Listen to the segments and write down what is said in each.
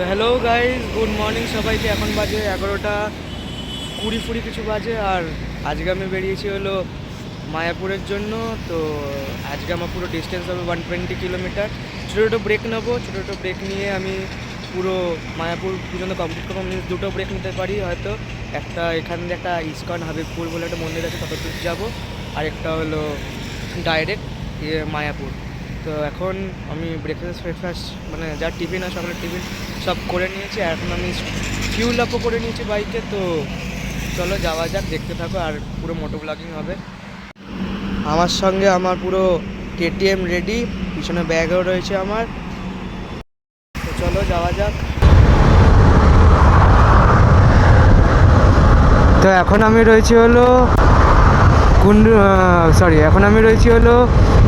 তো hello guys good morning সবাইকে। এখন বাজে এগারোটা কুড়ি ফুড়ি কিছু বাজে আর আজকে আমি বেরিয়েছি হলো মায়াপুরের জন্য। তো আজকে আমার পুরো ডিস্টেন্স হবে ওয়ান টোয়েন্টি কিলোমিটার ছোটো ছোটো ব্রেক নেব, ছোটো ছোটো ব্রেক নিয়ে আমি পুরো মায়াপুর পর্যন্ত কমপ্লিট করব। আমি দুটো ব্রেক নিতে পারি হয়তো। একটা এখান দিয়ে একটা ইস্কন হাবিবপুর বলে একটা মন্দির আছে তত দূর যাব। আর একটা হলো ডাইরেক্ট ইয়ে মায়াপুর। তো এখন আমি ব্রেকফাস্ট ফ্রেকফাস্ট মানে যা টিফিন আর সকালের টিফিন সব করে নিয়েছি এখন আমি ফিউল আপও করে নিয়েছি বাইকে তো চলো যাওয়া যাক, দেখতে থাকো, আর পুরো মোটো ব্লগিং হবে। আমার সঙ্গে আমার পুরো কেটিএম রেডি পিছনে ব্যাগও রয়েছে আমার। তো চলো যাওয়া যাক। তো এখন আমি রয়েছি হলো কুন্ডু সরি এখন আমি রয়েছি হলো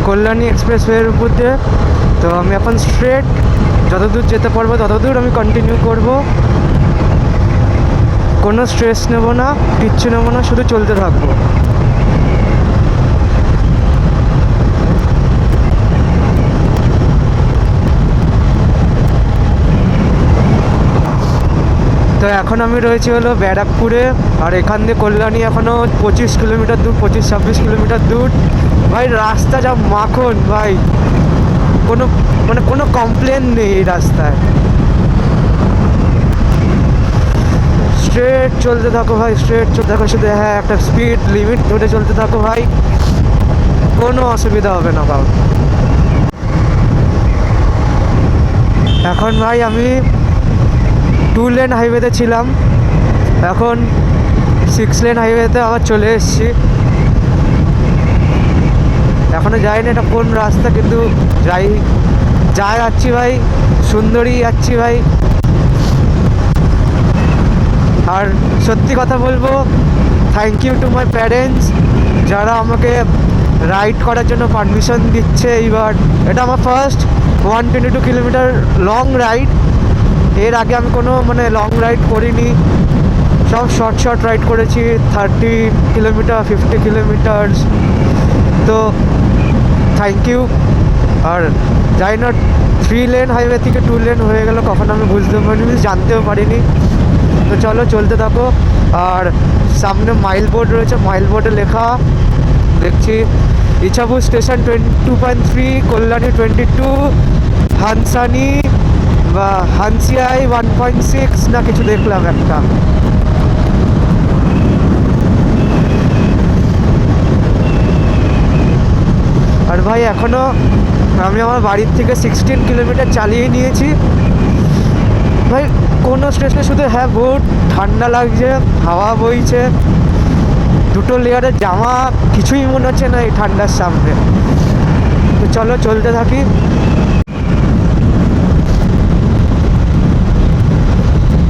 কল্যাণী এক্সপ্রেসওয়ের উপর দিয়ে। তো আমি এখন স্ট্রেট যতদূর যেতে পারব, ততদূর আমি কন্টিনিউ করব। কোনো স্ট্রেস নেব না, কিচ্ছু নেব না, শুধু চলতে থাকব। তো এখন আমি রয়েছি হলো ব্যারাকপুরে, আর এখান দিয়ে কল্যাণী এখনও পঁচিশ কিলোমিটার দূর, পঁচিশ ছাব্বিশ কিলোমিটার দূর। ভাই, রাস্তা যা মাখন, ভাই। কোনো মানে কোনো কমপ্লেন নেই এই রাস্তায়। স্ট্রেট চলতে থাকো ভাই স্ট্রেট চলতে থাকো, শুধু হ্যাঁ একটা স্পিড লিমিট ধরে চলতে থাকো ভাই। কোনো অসুবিধা হবে না কাউ এখন ভাই আমি টু লেন হাইওয়েতে ছিলাম। এখন সিক্স লেন হাইওয়েতে আবার চলে এসেছি। এখনও যাইনি এটা কোন রাস্তা, কিন্তু যাই যা যাচ্ছি ভাই, সুন্দরী যাচ্ছি ভাই। আর সত্যি কথা বলব thank you to my parents যারা আমাকে রাইড করার জন্য পারমিশন দিচ্ছে এইবার। এটা আমার first one twenty two kilometer long ride এর আগে আমি কোনো মানে লং রাইড করিনি। সব শর্ট শর্ট রাইড করেছি থার্টি কিলোমিটার ফিফটি কিলোমিটার্স তো থ্যাংক ইউ আর যাই না থ্রি লেন হাইওয়ে থেকে টু লেন হয়ে গেল, কখন আমি বুঝতে পারিনি, জানতেও পারিনি। তো চলো, চলতে থাকো। আর সামনে মাইল বোর্ড রয়েছে মাইল বোর্ডে লেখা, দেখছি, Ichapur station twenty two point three Kalyani twenty two হানসানি বা হানসিয়াই ওয়ান পয়েন্ট সিক্স না কিছু দেখলাম একটা। ভাই এখনও আমি আমার বাড়ির থেকে সিক্সটিন কিলোমিটার চালিয়ে নিয়েছি। ভাই, কোনো স্টেশনে শুধু হ্যাঁ বহুত ঠান্ডা লাগছে, হাওয়া বইছে, দুটো লেয়ারের জামা, কিছুই মনে হচ্ছে না এই ঠান্ডার সামনে। তো চলো, চলতে থাকি।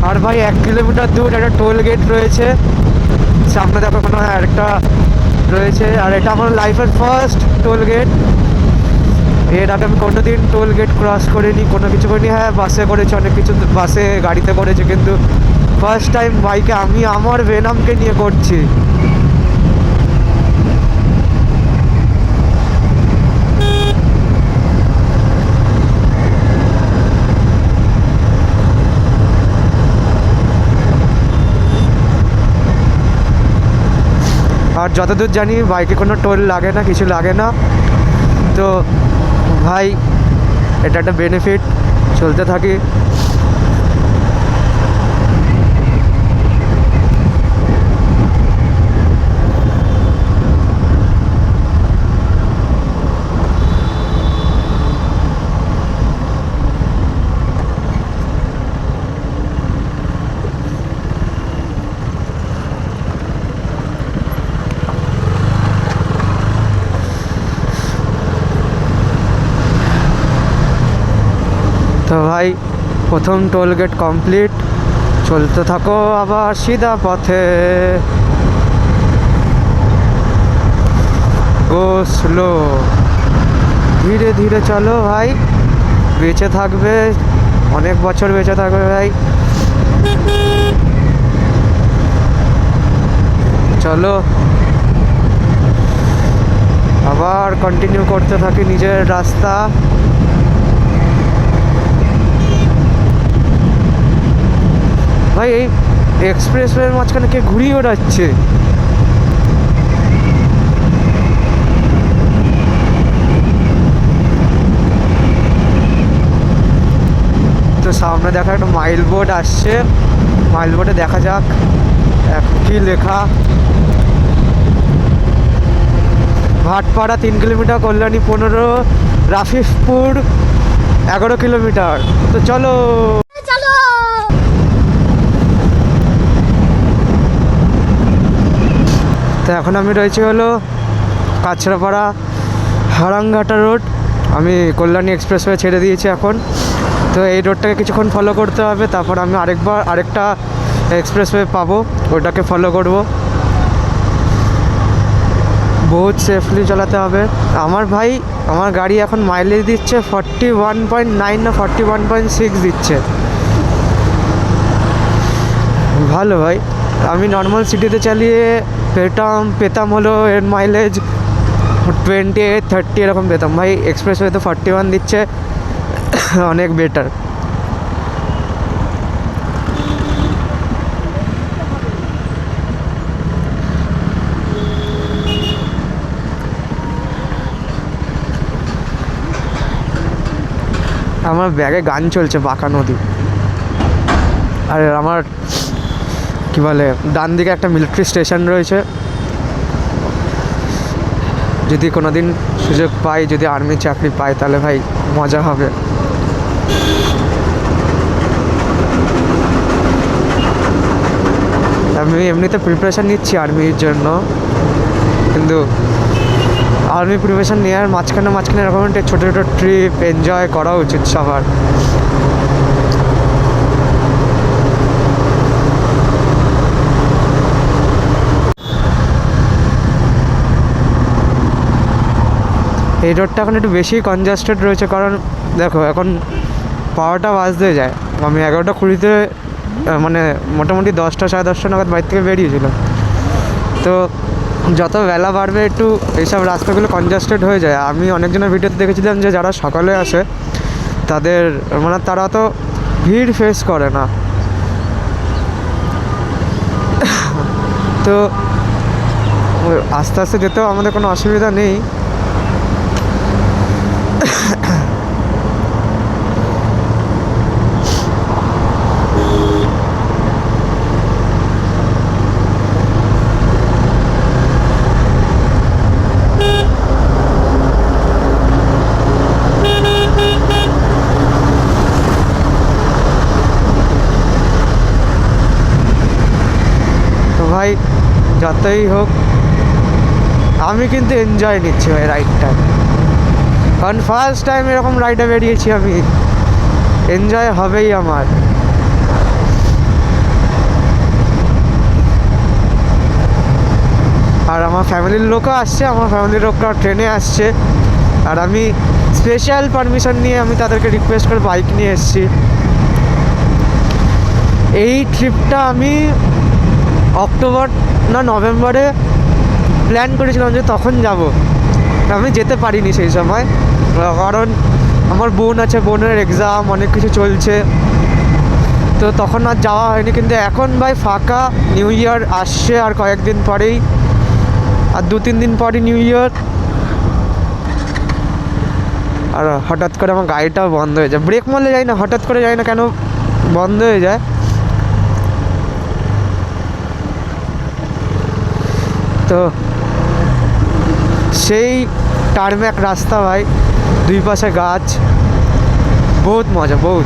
আর ভাই, এক কিলোমিটার দূর একটা টোল গেট রয়েছে। সামনে দেখো কোনো একটা রয়েছে আর এটা আমার লাইফের ফার্স্ট টোল গেটের আগে আমি কোনো দিন টোল গেট ক্রস করিনি, কোনো কিছু করিনি। হ্যাঁ বাসে করেছি অনেক কিছু বাসে গাড়িতে করেছি, কিন্তু ফার্স্ট টাইম বাইকে আমি আমার ভেনামকে নিয়ে করছি। যতদূর জানি বাইকে কোনো টোল লাগে না, কিছু লাগে না। তো ভাই, এটা একটা বেনিফিট চলতে থাকি। তো ভাই, প্রথম টোল গেট কমপ্লিট চলতে থাকো আবার সিধা পথে। গো স্লো ধীরে ধীরে চলো ভাই। বেঁচে থাকবে, অনেক বছর বেঁচে থাকবে ভাই। চলো। আবার কন্টিনিউ করতে থাকি নিজের রাস্তা। ভাই এই এক্সপ্রেস ওয়ের মাঝখানে কে ঘুরিয়ে ওড়াচ্ছে তো সামনে দেখা একটা মাইল বোর্ড আসছে। মাইল বোর্ডে দেখা যাক কি লেখা। ভাটপাড়া তিন কিলোমিটার, কল্যাণী পনেরো, রাফিফপুর এগারো কিলোমিটার। তো চলো। তো এখন আমি রয়েছি হলো কাছড়াপাড়া হারাংঘাটা রোড। আমি কল্যাণী এক্সপ্রেসওয়ে ছেড়ে দিয়েছি এখন। তো এই রোডটাকে কিছুক্ষণ ফলো করতে হবে, তারপর আমি আরেকবার, আরেকটা এক্সপ্রেসওয়ে পাবো, ওটাকে ফলো করব। বহুত সেফলি চালাতে হবে। আমার ভাই, আমার গাড়ি এখন মাইলেজ দিচ্ছে ফর্টি ওয়ান পয়েন্ট নাইন না ফর্টি ওয়ান পয়েন্ট সিক্স দিচ্ছে। ভালো ভাই। আমি নর্মাল সিটিতে চালিয়ে পেতাম পেতাম হলো এর মাইলেজ টোয়েন্টি এইট থার্টি এরকম পেতাম। ভাই এক্সপ্রেস ওয়েতে ফর্টি ওয়ান দিচ্ছে, অনেক বেটার আমার ব্যাগে গান চলছে, বাঁকা নদী। আর আমার কি বলে, ডান দিকে একটা মিলিটারি স্টেশন রয়েছে। যদি কোনো দিন সুযোগ পাই, যদি আর্মি চাকরি পাই, তাহলে ভাই মজা হবে। আমি এমনিতে প্রিপারেশান নিচ্ছি আর্মির জন্য, কিন্তু আর্মি প্রিপারেশান নেওয়ার মাঝখানে মাঝখানে এরকম একটা ছোটো ছোটো ট্রিপ এনজয় করা উচিত সবার। এই রোডটা এখন একটু বেশি কনজাস্টেড রয়েছে, কারণ দেখো এখন বারোটা বাজতে যায়। আমি এগারোটা কুড়িতে মানে মোটামুটি দশটা, সাড়ে দশটা নাগাদ বাড়ি থেকে বেরিয়েছিলাম। তো যত বেলা বাড়বে, একটু এইসব রাস্তাগুলো কনজাস্টেড হয়ে যায়। আমি অনেকজনের ভিডিওতে দেখেছিলাম যে যারা সকালে আসে, তাদের মানে তারা তো ভিড় ফেস করে না। তো আস্তে আস্তে যেতেও আমাদের কোনো অসুবিধা নেই। ভাই যতই হোক আমি কিন্তু এনজয় নিচ্ছি ভাই রাইডটা কারণ ফার্স্ট টাইম এরকম রাইডে বেরিয়েছি আমি। এনজয় হবেই আমার। আর আমার ফ্যামিলির লোকও আসছে, আমার ফ্যামিলির লোকরা ট্রেনে আসছে। আর আমি স্পেশাল পারমিশন নিয়ে আমি তাদেরকে রিকোয়েস্ট করে বাইক নিয়ে এসেছি। এই ট্রিপটা আমি অক্টোবর না, নভেম্বরে প্ল্যান করেছিলাম যে তখন যাব। আমি যেতে পারিনি সেই সময়। কারণ আমার বোন আছে, বোনের এক্সাম অনেক কিছু চলছে। তো তখন আর যাওয়া হয়নি, কিন্তু এখন ভাই ফাঁকা নিউ ইয়ার আসছে আর কয়েকদিন পরেই। আর দু, তিন দিন পরই নিউ ইয়ার আর হঠাৎ করে আমার গাড়িটাও বন্ধ হয়ে যায়। ব্রেক মারলে যাই না, হঠাৎ করে যাই না কেন? বন্ধ হয়ে যায়। তো সেই টার্ম্যাক রাস্তা ভাই। দুই পাশে গাছ। বহুত মজা, বহুত।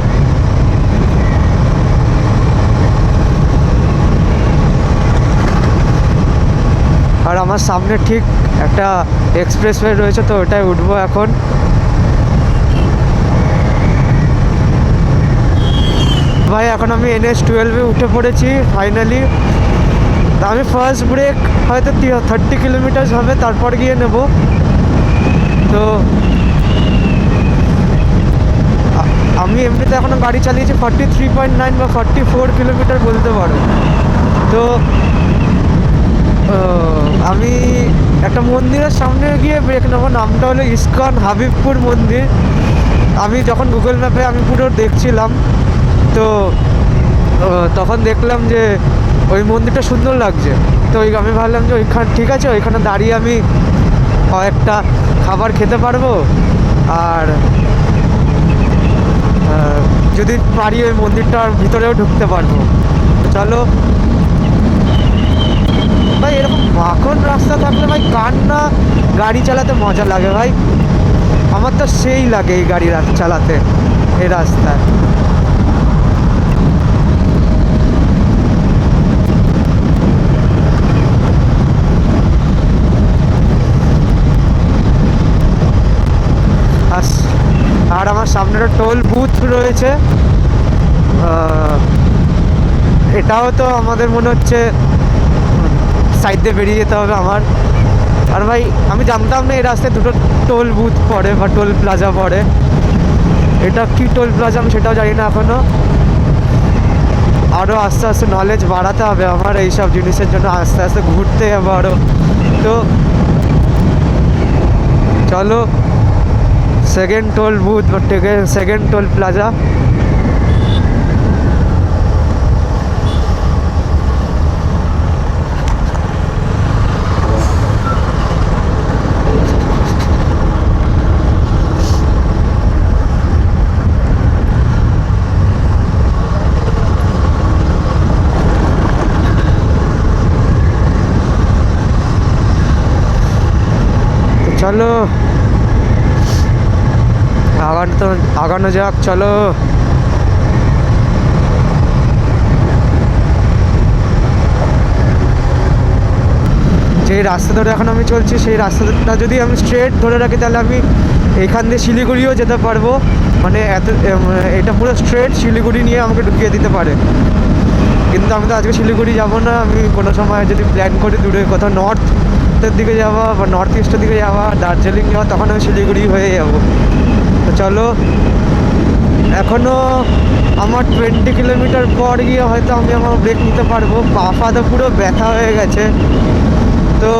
আর আমার সামনে ঠিক একটা এক্সপ্রেস এক্সপ্রেসওয়ে রয়েছে, তো ওটাই উঠবো এখন। ভাই, এখন আমি এনএস টুয়েলভে উঠে পড়েছি, ফাইনালি। আমি ফার্স্ট ব্রেক হয়তো থার্টি কিলোমিটার হবে, তারপর গিয়ে নেব। তো আ- আমি এমনিতে এখনও গাড়ি চালিয়েছি ফর্টি থ্রি পয়েন্ট নাইন বা ফর্টি ফোর কিলোমিটার বলতে পারো। তো আমি একটা মন্দিরের সামনে গিয়ে ব্রেক নেব, নামটা হলো ইস্কন হাবিবপুর মন্দির। আমি যখন গুগল ম্যাপে আমি পুরো দেখছিলাম, তো তখন দেখলাম যে ওই মন্দিরটা সুন্দর লাগছে। তো ওই আমি ভাবলাম যে ওইখান ঠিক আছে, ওইখানে দাঁড়িয়ে আমি কয়েকটা খাবার খেতে পারব। আর যদি পারি ওই মন্দিরটার ভিতরেও ঢুকতে পারব। চলো। ভাই, এরকম মাখন রাস্তা থাকলে ভাই কার না গাড়ি চালাতে মজা লাগে ভাই। আমার তো সেই লাগে এই গাড়ি চালাতে, এই রাস্তায়। আর আমার সামনেটা টোল বুথ রয়েছে। এটাও তো আমাদের মনে হচ্ছে সাইড দিয়ে বেরিয়ে যেতে হবে আমার। আর ভাই, আমি জানতাম না এই রাস্তায় দুটো টোল বুথ পড়ে বা টোল প্লাজা পড়ে। এটা কি টোল প্লাজা আমি সেটাও জানি না এখনও। আরও আস্তে আস্তে নলেজ বাড়াতে হবে আমার এইসব জিনিসের জন্য, আস্তে আস্তে ঘুরতে হবে আরও তো, চলো। সেকেন্ড টোল বুথ বা সেকেন্ড টোল প্লাজা তো চলো আগানো তো, আগানো যাক, চলো। যে রাস্তা ধরে এখন আমি চলছি, সেই রাস্তাটা যদি আমি স্ট্রেট ধরে রাখি, তাহলে আমি এখান দিয়ে শিলিগুড়িও যেতে পারব। মানে এত এটা পুরো স্ট্রেট শিলিগুড়ি নিয়ে আমাকে ঢুকিয়ে দিতে পারে। কিন্তু আমি তো আজকে শিলিগুড়ি যাব না, আমি কোনো সময় যদি প্ল্যান করি দূরে কোথাও নর্থের দিকে যাওয়া বা নর্থ ইস্টের দিকে যাওয়া, দার্জিলিং যাওয়া, তখন আমি শিলিগুড়ি হয়ে যাব। চলো। এখনও আমার টোয়েন্টি কিলোমিটার পর গিয়ে হয়তো আমি আমার ব্রেক নিতে পারব। পা তো পুরো ব্যথা হয়ে গেছে। তো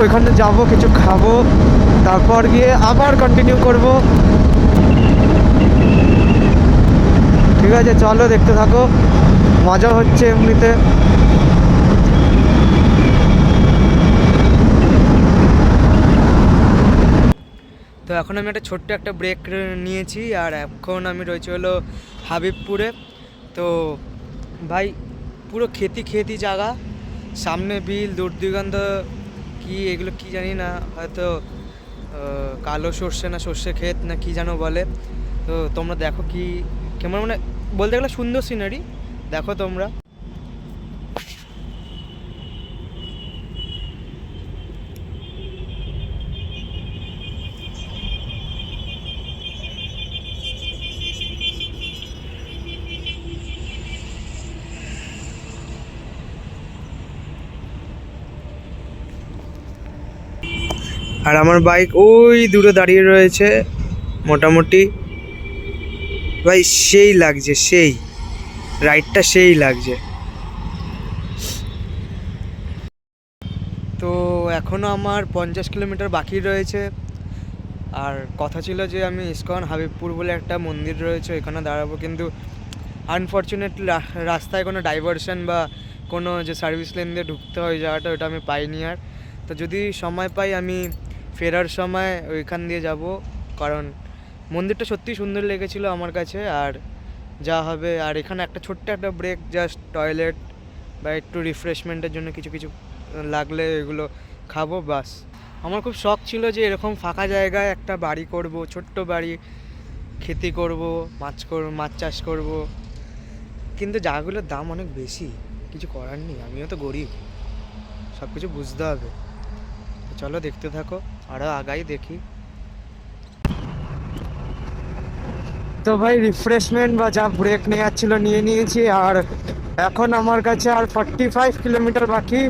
ওইখানে যাব, কিছু খাব, তারপর গিয়ে আবার কন্টিনিউ করব। ঠিক আছে, চলো, দেখতে থাকো। মজা হচ্ছে এমনিতে। তো এখন আমি একটা ছোট্ট একটা ব্রেক নিয়েছি আর এখন আমি রয়েছে হলো হাবিবপুরে। তো ভাই, পুরো খেতি খেতি জায়গা, সামনে বিল দূর দিগন্ত কি এগুলো কি জানি না, হয়তো কালো সর্ষে না সর্ষে ক্ষেত না কি যেন বলে। তো তোমরা দেখো কি, কেমন মানে বলতে গেলে সুন্দর সিনারি দেখো তোমরা। আর আমার বাইক ওই দূরে দাঁড়িয়ে রয়েছে, মোটামুটি। ভাই, সেই লাগছে, সেই। রাইডটা সেই লাগছে। তো এখনও আমার পঞ্চাশ কিলোমিটার বাকি রয়েছে। আর কথা ছিল যে আমি ইস্কন হাবিবপুর বলে একটা মন্দির রয়েছে, ওইখানে দাঁড়াবো। কিন্তু আনফর্চুনেটলি রাস্তায় কোনো ডাইভারশন বা কোনো যে সার্ভিস লেন দিয়ে ঢুকতে হয় জায়গাটা ওটা আমি পাইনি আর। তো যদি সময় পাই, আমি ফেরার সময় ওইখান দিয়ে যাব, কারণ মন্দিরটা সত্যিই সুন্দর লেগেছিল আমার কাছে, আর যা হবে, আর এখানে একটা ছোট্ট একটা ব্রেক জাস্ট টয়লেট বা একটু রিফ্রেশমেন্টের জন্য কিছু কিছু লাগলে এগুলো খাব, বাস। আমার খুব শখ ছিল যে এরকম ফাঁকা জায়গায় একটা বাড়ি করব, ছোট্ট বাড়ি, খেতি করব, মাছ করব মাছ চাষ করব। কিন্তু জায়গাগুলোর দাম অনেক বেশি, কিছু করার নেই, আমিও তো গরিব। সব কিছু বুঝতে হবে। চলো দেখতে থাকো। আরও আগাই দেখি। তো ভাই রিফ্রেশমেন্ট বা যা ব্রেক নেওয়ার ছিল নিয়ে নিয়েছি, আর এখন আমার কাছে আর ফর্টি ফাইভ কিলোমিটার বাকি।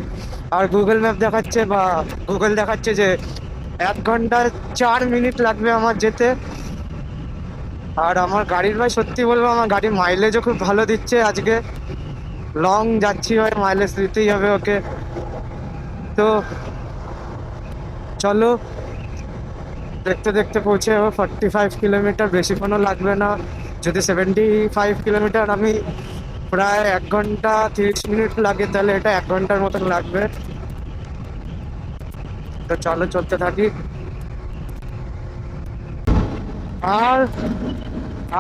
আর গুগল ম্যাপ দেখাচ্ছে বা গুগল দেখাচ্ছে যে এক ঘণ্টা চার মিনিট লাগবে আমার যেতে। আর আমার গাড়ির ভাই, সত্যি বলব, আমার গাড়ির মাইলেজও খুব ভালো দিচ্ছে আজকে। লং যাচ্ছি ভাই মাইলেজ দিতেই হবে ওকে। তো চলো। দেখতে দেখতে পৌঁছে যাব। ফর্টি ফাইভ কিলোমিটার বেশিক্ষণও লাগবে না। যদি সেভেন্টি ফাইভ কিলোমিটার আমি প্রায় এক ঘণ্টা তিরিশ মিনিট লাগে, তাহলে এটা এক ঘণ্টার মতন লাগবে। তো চলো, চলতে থাকি। আর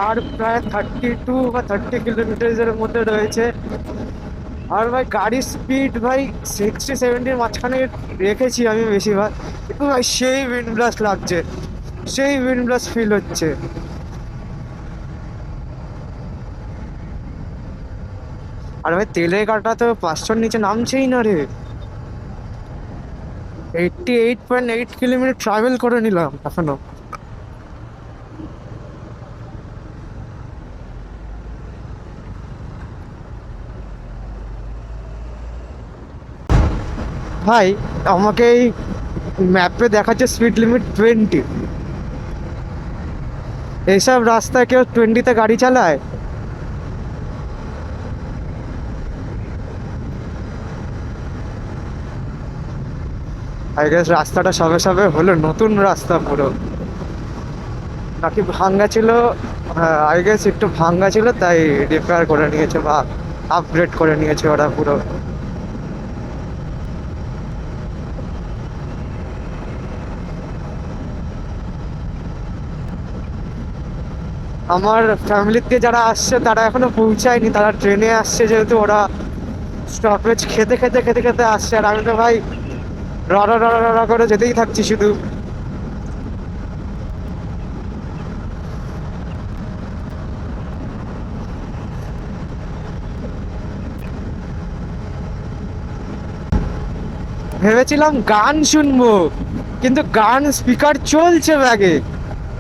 আর প্রায় থার্টি টু বা থার্টি কিলোমিটারের মধ্যে রয়েছে। আর ভাই গাড়ির স্পিড ভাই সিক্সটি সেভেন্টির মাঝখানে রেখেছি আমি বেশিরভাগ। কিন্তু ভাই সেই উইন্ড ব্লাস্ট লাগছে। সেই উইন্ড ব্লাস্ট ফিল হচ্ছে। আর ভাই তেলের কাটা তো পাঁচশোর নিচে নামছেই না রে। Eighty eight point eight kilometer travel করে নিলাম এখনও। ভাই, আমাকে এই ম্যাপে দেখাচ্ছে স্পিড লিমিট টোয়েন্টি এইসব রাস্তায় কেউ টোয়েন্টিতে গাড়ি চালায়? আই গেস রাস্তাটা সবে সবে হলো, নতুন রাস্তা পুরো। নাকি ভাঙ্গা ছিল? হ্যাঁ আই গেস একটু ভাঙ্গা ছিল, তাই রিপেয়ার করে নিয়েছে বা আপগ্রেড করে নিয়েছে ওরা পুরো। আমার ফ্যামিলিতে যারা আসছে, তারা এখনও পৌঁছায়নি। তারা ট্রেনে আসছে, যেহেতু ওরা স্টপেজ খেতে খেতে খেতে খেতে আসছে। আর আমি তো ভাই রড়া রড়া রড়া করে যেতেই থাকছি শুধু। ভেবেছিলাম গান শুনব, কিন্তু গান স্পিকার চলছে ব্যাগে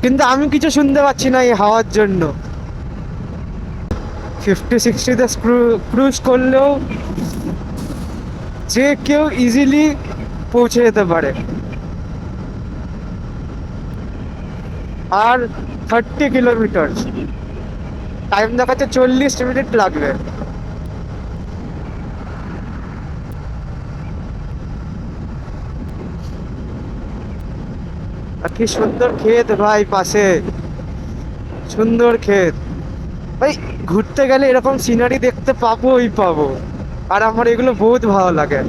কিন্তু আমি কিছু শুনতে পাচ্ছি না এই হাওয়ার জন্য। ফিফটি সিক্সটিতে ক্রুজ করলেও যে কেউ ইজিলি পৌঁছে যেতে পারে। আর থার্টি কিলোমিটার টাইম দেখাচ্ছে চল্লিশ মিনিট লাগবে। কি সুন্দর ক্ষেত ভাই পাশে। সুন্দর ক্ষেত। ভাই, ঘুরতে গেলে এরকম সিনারি দেখতে পাবোই পাবো। আর আমার এগুলো বহুত ভালো লাগে।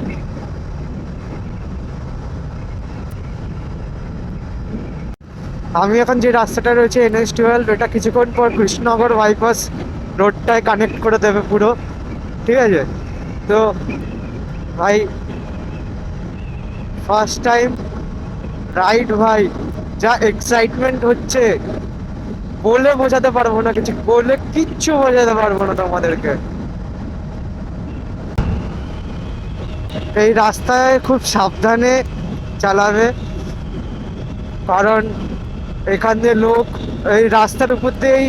আমি এখন যে রাস্তাটা রয়েছে এনএস টুয়েলভ, এটা কিছুক্ষণ পর কৃষ্ণনগর বাইপাস রোডটায় কানেক্ট করে দেবে পুরো। ঠিক আছে? তো, ভাই ফার্স্ট টাইম রাইড ভাই। যা এক্সাইটমেন্ট হচ্ছে, বলে বোঝাতে পারব না কিছু, বলে কিচ্ছু বোঝাতে পারব না তোমাদেরকে। এই রাস্তায় খুব সাবধানে চালাবে, কারণ এখান দিয়ে লোক, এই রাস্তার উপর দিয়েই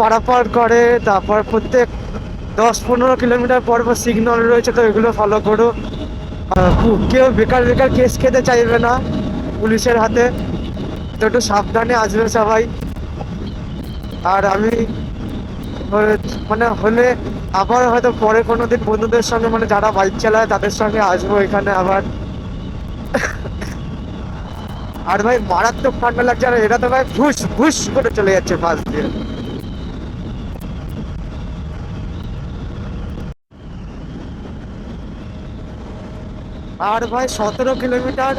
পারাপার করে, তারপর প্রত্যেক দশ পনেরো কিলোমিটার পর পর সিগন্যাল রয়েছে, তো এগুলো ফলো করো। কেউ বেকার বেকার কেস খেতে চাইবে না পুলিশের হাতে। তো একটু সাবধানে আসবে সবাই। আর আমি মানে হলে আবার হয়তো পরে কোনো দিন বন্ধুদের সঙ্গে মানে যারা বাইক চালায় তাদের সঙ্গে আসব এখানে আবার। আর ভাই মারাত্মক ঠান্ডা লাগছে, আর এটা তো ভাই ভুস ভুস করে চলে যাচ্ছে পাশ দিয়ে। আর ভাই সতেরো কিলোমিটার।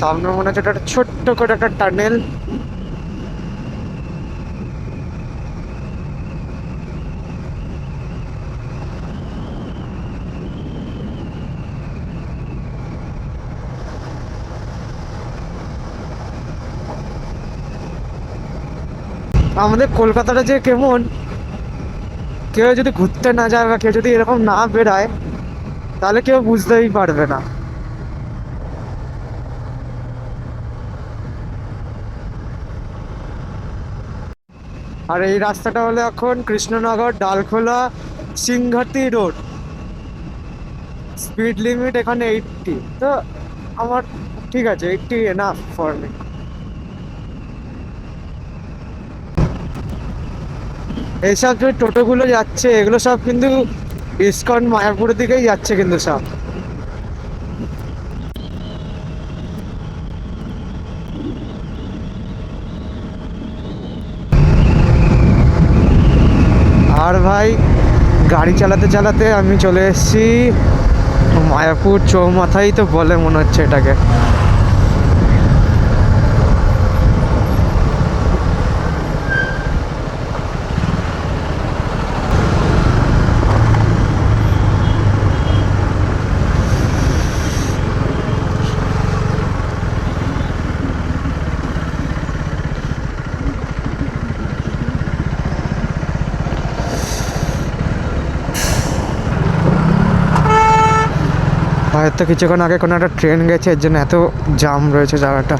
সামনে মনে হচ্ছে একটা ছোট্ট করে একটা টানেল। আমাদের কলকাতাটা যে কেমন, কেউ যদি ঘুরতে না যায় বা কেউ যদি এরকম না বেরায় তাহলে কেউ বুঝতেই পারবে না। আর এই রাস্তাটা হলো এখন Krishnanagar, Dalkhola, Singhati road. Speed limit এখানে এইটটি তো আমার, ঠিক আছে এইটটি এনাফ ফর মি এইসব যে টোটোগুলো যাচ্ছে, এগুলো সব কিন্তু ইস্কন মায়াপুরের দিকেই যাচ্ছে কিন্তু সব। আর ভাই, গাড়ি চালাতে চালাতে আমি চলে এসেছি। মায়াপুর চৌমাথাই তো বলে মনে হচ্ছে এটাকে। হয়তো কিছুক্ষণ আগে কোনো একটা ট্রেন গেছে, এর জন্য এত জাম রয়েছে জায়গাটা।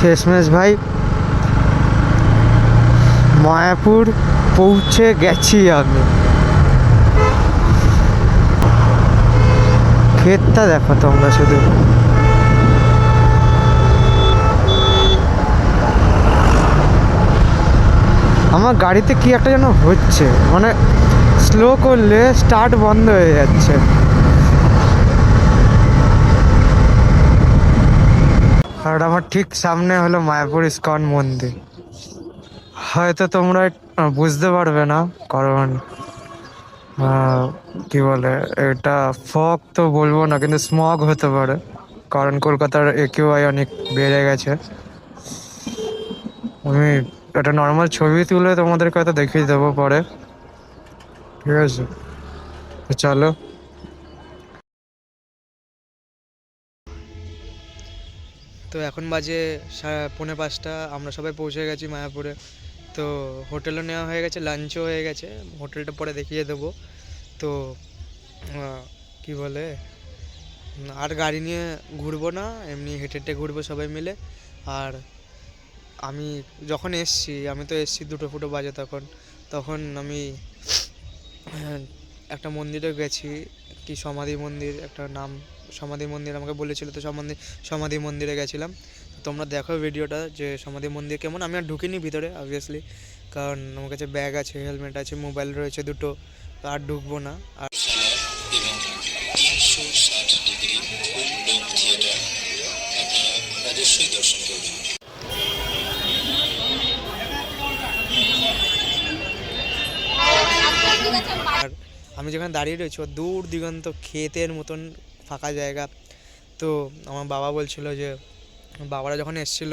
শেষমেশ ভাই, মায়াপুর পৌঁছে গেছি আমি। ক্ষেতটা দেখো তোমরা শুধু। আমার গাড়িতে কি একটা যেন হচ্ছে মানে স্লো করলে স্টার্ট বন্ধ হয়ে যাচ্ছে। আর আমার ঠিক সামনে হলো মায়াপুর ইস্কন মন্দির। হয়তো তোমরা বুঝতে পারবে না, কারণ কি বলে, এটা ফগ তো বলব না, কিন্তু স্মগ হতে পারে, কারণ কলকাতার একিউআই অনেক বেড়ে গেছে। আমি একটা নর্মাল ছবি তুলে তোমাদেরকে হয়তো দেখিয়ে দেবো পরে। ঠিক আছে চলো। তো এখন বাজে পৌনে পাঁচটা, আমরা সবাই পৌঁছে গেছি মায়াপুরে। তো হোটেলও নেওয়া হয়ে গেছে লাঞ্চও হয়ে গেছে। হোটেলটা পরে দেখিয়ে দেবো। তো কি বলে, আর গাড়ি নিয়ে ঘুরবো না, এমনি হেঁটে হেঁটে ঘুরবো সবাই মিলে। আর আমি যখন এসছি, আমি তো এসছি দুটো ফুটো বাজে তখন। তখন আমি, একটা মন্দিরে গেছি, কি সমাধি মন্দির, একটা নাম সমাধি মন্দির আমাকে বলেছিল, তো সমাধি সমাধি মন্দিরে গেছিলাম। তোমরা দেখো ভিডিওটা যে সমাধি মন্দির কেমন। আমি আর ঢুকিনি ভিতরে অবভিয়াসলি কারণ আমার কাছে ব্যাগ আছে হেলমেট আছে মোবাইল রয়েছে দুটো আর ঢুকবো না। আর আমি যেখানে দাঁড়িয়ে রয়েছি দূর দিগন্ত ক্ষেতের মতন ফাঁকা জায়গা। তো আমার বাবা বলছিল যে বাবারা যখন এসেছিল,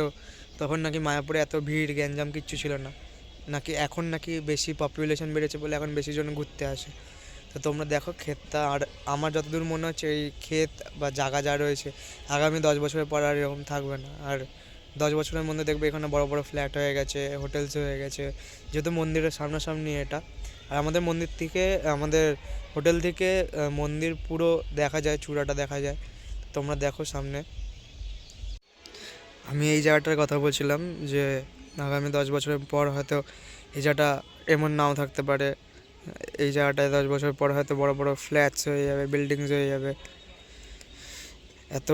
তখন নাকি মায়াপুরে এত ভিড়, গ্যাঞ্জাম কিচ্ছু ছিল না। নাকি এখন নাকি বেশি পপুলেশন বেড়েছে বলে এখন বেশি জন ঘুরতে আসে। তো তোমরা দেখো ক্ষেতটা, আর আমার যতদূর মনে হচ্ছে এই ক্ষেত বা জায়গা যা রয়েছে, আগামী দশ বছরের পর আর এরকম থাকবে না। আর দশ বছরের মধ্যে দেখবে এখানে বড় বড় ফ্ল্যাট হয়ে গেছে হোটেলস হয়ে গেছে, যেহেতু মন্দিরের সামনাসামনি এটা। আর আমাদের মন্দির থেকে, আমাদের হোটেল থেকে মন্দির পুরো দেখা যায়, চূড়াটা দেখা যায়। তোমরা দেখো সামনে। আমি এই জায়গাটার কথা বলছিলাম যে আগামী দশ বছরের পর হয়তো এই জায়গাটা এমন নাও থাকতে পারে। এই জায়গাটায় দশ বছর পর হয়তো বড় বড় ফ্ল্যাটস হয়ে যাবে বিল্ডিংস হয়ে যাবে। এত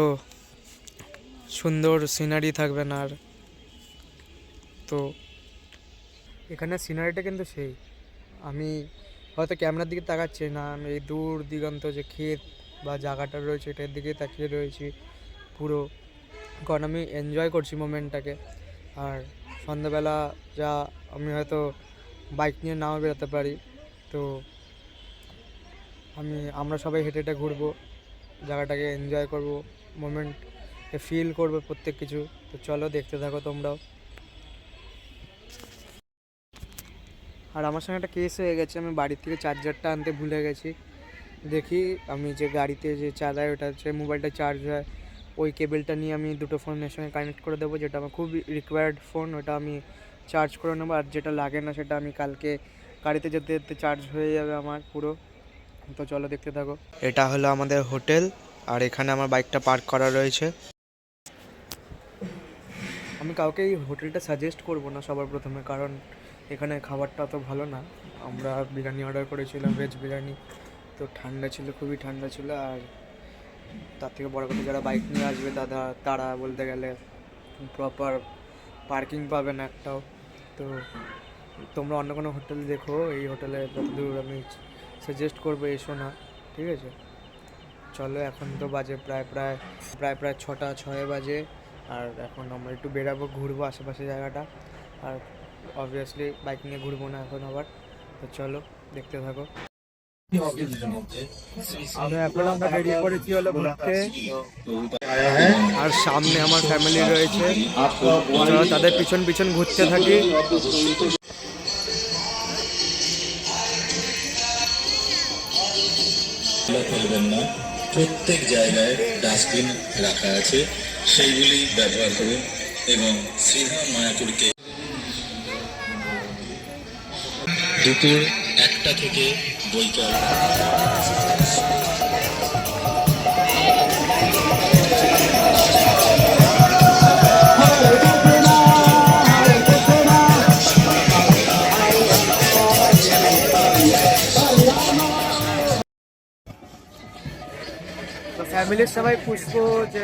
সুন্দর সিনারি থাকবে না আর। তো এখানে সিনারিটা কিন্তু সেই। আমি হয়তো ক্যামেরার দিকে তাকাচ্ছি না, আমি এই দূর দিগন্ত যে ক্ষেত বা জায়গাটা রয়েছে, এটার দিকে তাকিয়ে রয়েছি। পুরো কারণ আমি এনজয় করছি মোমেন্টটাকে আর সন্ধ্যাবেলা যা আমি হয়তো বাইক নিয়ে নাও বেরোতে পারি, তো আমি, আমরা সবাই হেঁটে হেঁটে ঘুরবো, জায়গাটাকে এনজয় করব মোমেন্ট ফিল করব প্রত্যেক কিছু। তো চলো দেখতে থাকো তোমরাও। আর আমার সঙ্গে একটা কেস হয়ে গেছে, আমি বাড়ির থেকে চার্জারটা আনতে ভুলে গেছি। দেখি আমি যে গাড়িতে যে চালাই ওটা হচ্ছে মোবাইলটা চার্জ হয়। ওই কেবেলটা নিয়ে আমি দুটো ফোনের সঙ্গে কানেক্ট করে দেবো যেটা আমার খুব রিকোয়ার্ড ফোন ওটা আমি চার্জ করে নেব আর যেটা লাগে না সেটা আমি কালকে গাড়িতে যেতে যেতে চার্জ হয়ে যাবে আমার পুরো। তো চলো দেখতে থাকো। এটা হলো আমাদের হোটেল আর এখানে আমার বাইকটা পার্ক করা রয়েছে। আমি কাউকে এই হোটেলটা সাজেস্ট করব না সবার প্রথমে কারণ এখানে খাবারটা অত ভালো না। আমরা বিরিয়ানি অর্ডার করেছিলাম ভেজ বিরিয়ানি তো ঠান্ডা ছিল খুবই ঠান্ডা ছিল আর তার থেকে বড় কথা যারা বাইক নিয়ে আসবে দাদা, তারা বলতে গেলে প্রপার পার্কিং পাবে না একটাও। তো তোমরা অন্য কোনো হোটেল দেখো, এই হোটেলে যতদূর আমি সাজেস্ট করব এসো না, ঠিক আছে? চলো এখন তো বাজে প্রায় প্রায় প্রায় প্রায় ছটা, ছয় বাজে। আর এখন আমরা একটু বেরাবো, ঘুরবো আশেপাশে জায়গাটা। আর অবভিয়াসলি বাইক নিয়ে ঘুরবো না এখন আবার। তো চলো, দেখতে থাকো। আর সামনে আমার ফ্যামিলি রয়েছে। তাদের পিছন পিছন ঘুরতে থাকি। প্রত্যেক জায়গায় ডাস্টবিন রাখা আছে। সেইগুলি ব্যবহার করুন এবং শ্রীধাম মায়াপুরকে দুপুর একটা থেকে doidão. ফ্যামিলির সবাই পুষ্প যে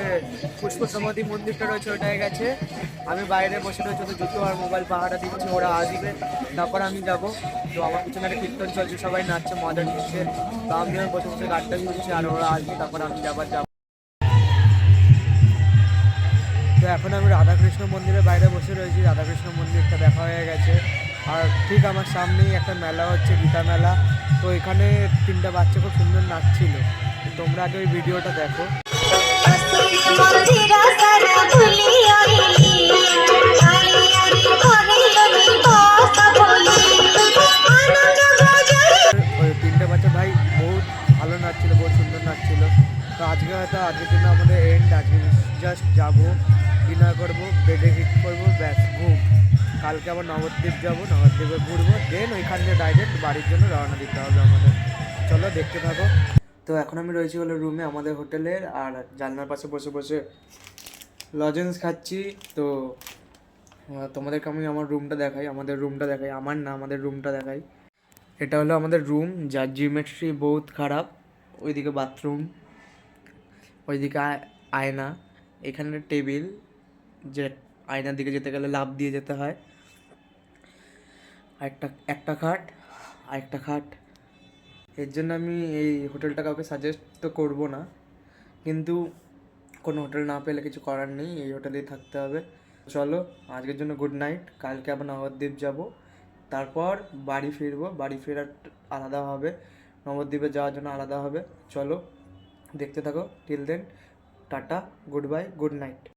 পুষ্প সমাধি মন্দিরটা রয়েছে, ওটায় গেছে। আমি বাইরে বসে রয়েছে তো জুতো আর মোবাইল পাহাড়া দিচ্ছে, ওরা আসবে। তারপর আমি যাব। তো আমার পিছনে একটা কীর্তন চলছে, সবাই নাচছে, মজা নিচ্ছে। তো আমি আর বসে বসে গাড়িটা শুনছি, আর ওরা আসবে, তারপর আমি যাবার যাব। তো এখন আমি রাধাকৃষ্ণ মন্দিরের বাইরে বসে রয়েছি, রাধাকৃষ্ণ মন্দিরটা দেখা হয়ে গেছে। আর ঠিক আমার সামনেই একটা মেলা হচ্ছে, গীতা মেলা। তো এখানে তিনটা বাচ্চা খুব সুন্দর নাচছিল। তোমরা আগে ওই ভিডিওটা দেখো। বাচ্চা ভাই ভালো বহুত সুন্দর তো আজকে হয়তো আজকের জন্য আমাদের এন্ড আজকে জাস্ট যাব ডিনার করব বেডে হিট করব, ব্যাস। কালকে আবার নবদ্বীপ যাব, নবদ্বীপে ঘুরবো দেন ওইখান থেকে ডাইরেক্ট বাড়ির জন্য রওনা দিতে হবে আমাদের। চলো দেখতে থাকো। তো এখন আমি রয়েছি হলো রুমে আমাদের হোটেলের আর জানলার পাশে বসে বসে লজেন্স খাচ্ছি। তো তোমাদেরকে আমি আমার রুমটা দেখাই, আমাদের রুমটা দেখাই, আমার না, আমাদের রুমটা দেখাই। এটা হলো আমাদের রুম যার জিওমেট্রি বহুত খারাপ। ওইদিকে বাথরুম ওইদিকে আয়- আয়না, এখানে টেবিল যে আয়নার দিকে যেতে গেলে লাভ দিয়ে যেতে হয়। আরেকটা, একটা খাট, আরেকটা খাট। এর জন্য আমি এই হোটেলটা কাউকে সাজেস্ট তো করব না। কিন্তু কোনো হোটেল না পেলে কিছু করার নেই, এই হোটেলেই থাকতে হবে। চলো, আজকের জন্য গুড নাইট কালকে আবার নবদ্বীপ যাব। তারপর বাড়ি ফিরবো। বাড়ি ফেরার আলাদা হবে। নবদ্বীপে যাওয়ার জন্য আলাদা হবে। চলো, দেখতে থাকো। Till then tata good bye good night